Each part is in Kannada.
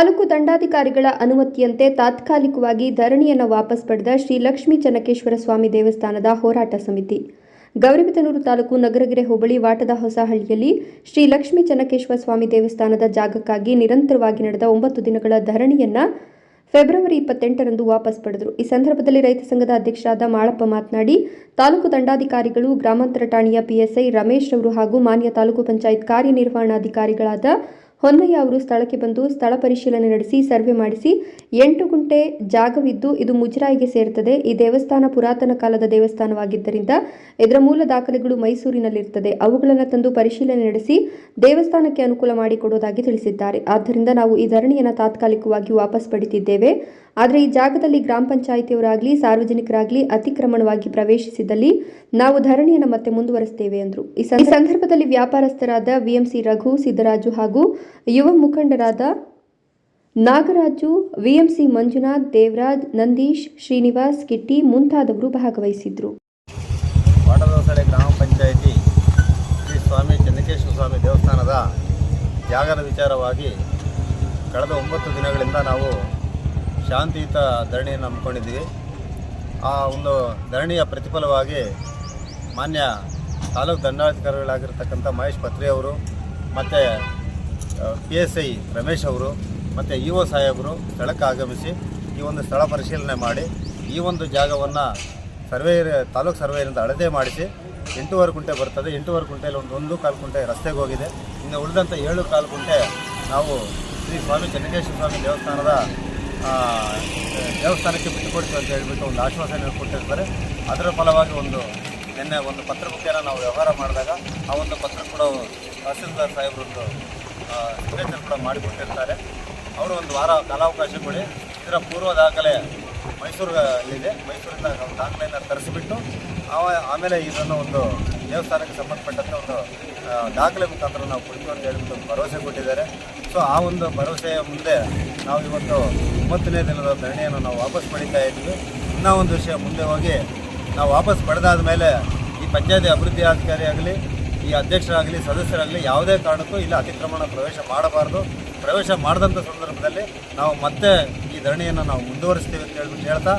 ತಾಲೂಕು ದಂಡಾಧಿಕಾರಿಗಳ ಅನುಮತಿಯಂತೆ ತಾತ್ಕಾಲಿಕವಾಗಿ ಧರಣಿಯನ್ನು ವಾಪಸ್ ಪಡೆದ ಶ್ರೀ ಲಕ್ಷ್ಮೀ ಚನ್ನಕೇಶ್ವರ ಸ್ವಾಮಿ ದೇವಸ್ಥಾನದ ಹೋರಾಟ ಸಮಿತಿ. ಗೌರಿಬಿದನೂರು ತಾಲೂಕು ನಗರಗೆರೆ ಹೋಬಳಿ ವಾಟದ ಹೊಸಹಳ್ಳಿಯಲ್ಲಿ ಶ್ರೀ ಲಕ್ಷ್ಮೀ ಚನ್ನಕೇಶ್ವರ ಸ್ವಾಮಿ ದೇವಸ್ಥಾನದ ಜಾಗಕ್ಕಾಗಿ ನಿರಂತರವಾಗಿ ನಡೆದ ಒಂಬತ್ತು ದಿನಗಳ ಧರಣಿಯನ್ನ ಫೆಬ್ರವರಿ ಇಪ್ಪತ್ತೆಂಟರಂದು ವಾಪಸ್ ಪಡೆದರು. ಈ ಸಂದರ್ಭದಲ್ಲಿ ರೈತ ಸಂಘದ ಅಧ್ಯಕ್ಷರಾದ ಮಾಳಪ್ಪ ಮಾತನಾಡಿ, ತಾಲೂಕು ದಂಡಾಧಿಕಾರಿಗಳು, ಗ್ರಾಮಾಂತರ ಠಾಣೆಯ ಪಿಎಸ್ಐ ರಮೇಶ್ ಅವರು ಹಾಗೂ ಮಾನ್ಯ ತಾಲೂಕು ಪಂಚಾಯತ್ ಕಾರ್ಯನಿರ್ವಹಣಾಧಿಕಾರಿಗಳಾದ ಹೊನ್ನಯ್ಯ ಅವರು ಸ್ಥಳಕ್ಕೆ ಬಂದು ಸ್ಥಳ ಪರಿಶೀಲನೆ ನಡೆಸಿ ಸರ್ವೆ ಮಾಡಿಸಿ ಎಂಟು ಗುಂಟೆ ಜಾಗವಿದ್ದು ಇದು ಮುಜರಾಯಿಗೆ ಸೇರುತ್ತದೆ ಈ ದೇವಸ್ಥಾನ ಪುರಾತನ ಕಾಲದ ದೇವಸ್ಥಾನವಾಗಿದ್ದರಿಂದ ಇದರ ಮೂಲ ದಾಖಲೆಗಳು ಮೈಸೂರಿನಲ್ಲಿರ್ತದೆ. ಅವುಗಳನ್ನು ತಂದು ಪರಿಶೀಲನೆ ನಡೆಸಿ ದೇವಸ್ಥಾನಕ್ಕೆ ಅನುಕೂಲ ಮಾಡಿಕೊಡುವುದಾಗಿ ತಿಳಿಸಿದ್ದಾರೆ. ಆದ್ದರಿಂದ ನಾವು ಈ ಧರಣಿಯನ್ನು ತಾತ್ಕಾಲಿಕವಾಗಿ ವಾಪಸ್ ಪಡಿತಿದ್ದೇವೆ. ಆದರೆ ಈ ಜಾಗದಲ್ಲಿ ಗ್ರಾಮ ಪಂಚಾಯಿತಿಯವರಾಗಲಿ, ಸಾರ್ವಜನಿಕರಾಗಲಿ ಅತಿಕ್ರಮಣವಾಗಿ ಪ್ರವೇಶಿಸಿದಲ್ಲಿ ನಾವು ಧರಣಿಯನ್ನು ಮತ್ತೆ ಮುಂದುವರೆಸ್ತೇವೆ ಎಂದರು ಈ ಸಂದರ್ಭದಲ್ಲಿ ವ್ಯಾಪಾರಸ್ಥರಾದ ವಿಎಂಸಿ ರಘು, ಸಿದ್ದರಾಜು ಹಾಗೂ ಯುವ ಮುಖಂಡರಾದ ನಾಗರಾಜು, ವಿಎಂಸಿ ಮಂಜುನಾಥ್, ದೇವರಾಜ್, ನಂದೀಶ್, ಶ್ರೀನಿವಾಸ್ ಕಿಟ್ಟಿ ಮುಂತಾದವರು ಭಾಗವಹಿಸಿದ್ರು. ವಾಟದೋಸಳೆ ಗ್ರಾಮ ಪಂಚಾಯಿತಿ ಶ್ರೀ ಸ್ವಾಮಿ ಚೆನ್ನಕೇಶ್ವರ ಸ್ವಾಮಿ ದೇವಸ್ಥಾನದ ಜಾಗದ ವಿಚಾರವಾಗಿ ಕಳೆದ ಒಂಬತ್ತು ದಿನಗಳಿಂದ ನಾವು ಶಾಂತಿಯುತ ಧರಣಿಯನ್ನು ಹಮ್ಮಿಕೊಂಡಿದ್ದೀವಿ. ಆ ಒಂದು ಧರಣಿಯ ಪ್ರತಿಫಲವಾಗಿ ಮಾನ್ಯ ತಾಲೂಕು ದಂಡಾಧಿಕಾರಿಗಳಾಗಿರ್ತಕ್ಕಂಥ ಮಹೇಶ್ ಪತ್ರಿ ಅವರು ಮತ್ತು ಪಿ ಎಸ್ ಐ ರಮೇಶ್ ಅವರು ಮತ್ತು ಇ ಒ ಸಾಹೇಬರು ಸ್ಥಳಕ್ಕೆ ಆಗಮಿಸಿ ಈ ಒಂದು ಸ್ಥಳ ಪರಿಶೀಲನೆ ಮಾಡಿ ಈ ಒಂದು ಜಾಗವನ್ನು ಸರ್ವೇಯರ್ ತಾಲೂಕು ಸರ್ವೇಯರಿಂದ ಅಳತೆ ಮಾಡಿಸಿ ಎಂಟೂವರೆ ಕುಂಟೆ ಬರ್ತದೆ. ಎಂಟೂವರೆ ಕುಂಟೆಯಲ್ಲಿ ಒಂದು ಒಂದು ಕಾಲು ಕುಂಟೆ ರಸ್ತೆಗೆ ಹೋಗಿದೆ. ಇನ್ನು ಉಳಿದಂಥ ಏಳು ಕಾಲು ಕುಂಟೆ ನಾವು ಶ್ರೀ ಸ್ವಾಮಿ ಚೆನ್ನಕೇಶ್ವರ ಸ್ವಾಮಿ ದೇವಸ್ಥಾನದ ದೇವಸ್ಥಾನಕ್ಕೆ ಬಿಟ್ಟುಕೊಡ್ತೀವಿ ಅಂತ ಹೇಳಿಬಿಟ್ಟು ಒಂದು ಆಶ್ವಾಸನೆ ಕೊಟ್ಟಿರ್ತಾರೆ. ಅದರ ಫಲವಾಗಿ ಒಂದು ನಿನ್ನೆ ಒಂದು ಪತ್ರ ಮುಖೇನ ನಾವು ವ್ಯವಹಾರ ಮಾಡಿದಾಗ ಆ ಒಂದು ಪತ್ರ ಕೂಡ ತಹಸೀಲ್ದಾರ್ ಸಾಹೇಬ್ರೊಂದು ಸಿಗ್ನೇಚರ್ ಕೂಡ ಮಾಡಿಕೊಟ್ಟಿರ್ತಾರೆ. ಅವರು ಒಂದು ವಾರ ಕಾಲಾವಕಾಶ ಕೊಡಿ. ಇದರ ಪೂರ್ವ ದಾಖಲೆ ಮೈಸೂರಲ್ಲಿದೆ. ಮೈಸೂರಿಂದ ನಾವು ದಾಖಲೆಯನ್ನು ತರಿಸಿಬಿಟ್ಟು ಆ ಆಮೇಲೆ ಇದನ್ನು ಒಂದು ದೇವಸ್ಥಾನಕ್ಕೆ ಸಂಬಂಧಪಟ್ಟಂತೆ ಒಂದು ದಾಖಲೆ ಮುಖಾಂತರ ನಾವು ಕೊಡ್ತೀವಿ ಅಂತ ಹೇಳಿಬಿಟ್ಟು ಒಂದು ಭರವಸೆ ಕೊಟ್ಟಿದ್ದಾರೆ. ಸೊ ಆ ಒಂದು ಭರವಸೆಯ ಮುಂದೆ ನಾವು ಇವತ್ತು ಒಂಬತ್ತನೇ ದಿನದ ಧರಣಿಯನ್ನು ನಾವು ವಾಪಸ್ ಪಡಿತಾ ಇದ್ದೀವಿ. ಇನ್ನೂ ಒಂದು ವಿಷಯ ಮುಂದೆ ಹೋಗಿ ನಾವು ವಾಪಸ್ ಪಡೆದಾದ ಮೇಲೆ ಈ ಪಂಚಾಯತಿ ಅಭಿವೃದ್ಧಿ ಅಧಿಕಾರಿ ಆಗಲಿ ಈ ಅಧ್ಯಕ್ಷರಾಗಲಿ, ಸದಸ್ಯರಾಗಲಿ ಯಾವುದೇ ಕಾರಣಕ್ಕೂ ಇಲ್ಲಿ, ಅತಿಕ್ರಮಣ ಪ್ರವೇಶ ಮಾಡಬಾರ್ದು. ಪ್ರವೇಶ ಮಾಡಿದಂಥ ಸಂದರ್ಭದಲ್ಲಿ ನಾವು ಮತ್ತೆ ಈ ಧರಣಿಯನ್ನು ನಾವು ಮುಂದುವರಿಸ್ತೀವಿ ಅಂತ ಹೇಳ್ಬಿಟ್ಟು ಹೇಳ್ತಾ,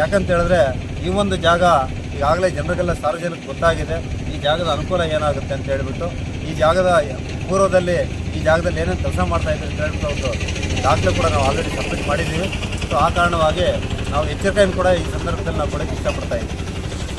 ಯಾಕಂತ ಹೇಳಿದ್ರೆ ಈ ಒಂದು ಜಾಗ ಈಗಾಗಲೇ ಜನರಿಗೆಲ್ಲ ಸಾರ್ವಜನಿಕ ಗೊತ್ತಾಗಿದೆ. ಈ ಜಾಗದ ಅನುಕೂಲ ಏನಾಗುತ್ತೆ ಅಂತ ಹೇಳಿಬಿಟ್ಟು, ಈ ಜಾಗದ ಪೂರ್ವದಲ್ಲಿ ಈ ಜಾಗದಲ್ಲಿ ಏನೇನು ಕೆಲಸ ಮಾಡ್ತಾ ಇದ್ದೀವಿ ಅಂತ ಹೇಳ್ಬಿಟ್ಟು ಒಂದು ದಾಖಲೆ ಕೂಡ ನಾವು ಆಲ್ರೆಡಿ ಸಬ್ಮಿಟ್ ಮಾಡಿದ್ದೀವಿ. ಸೊ ಆ ಕಾರಣವಾಗಿ ನಾವು ಎಚ್ಚರಿಕೆಯನ್ನು ಕೂಡ ಈ ಸಂದರ್ಭದಲ್ಲಿ ನಾವು ಕೊಡೋಕ್ಕೆ ಇಷ್ಟಪಡ್ತಾ ಇದ್ದೀವಿ.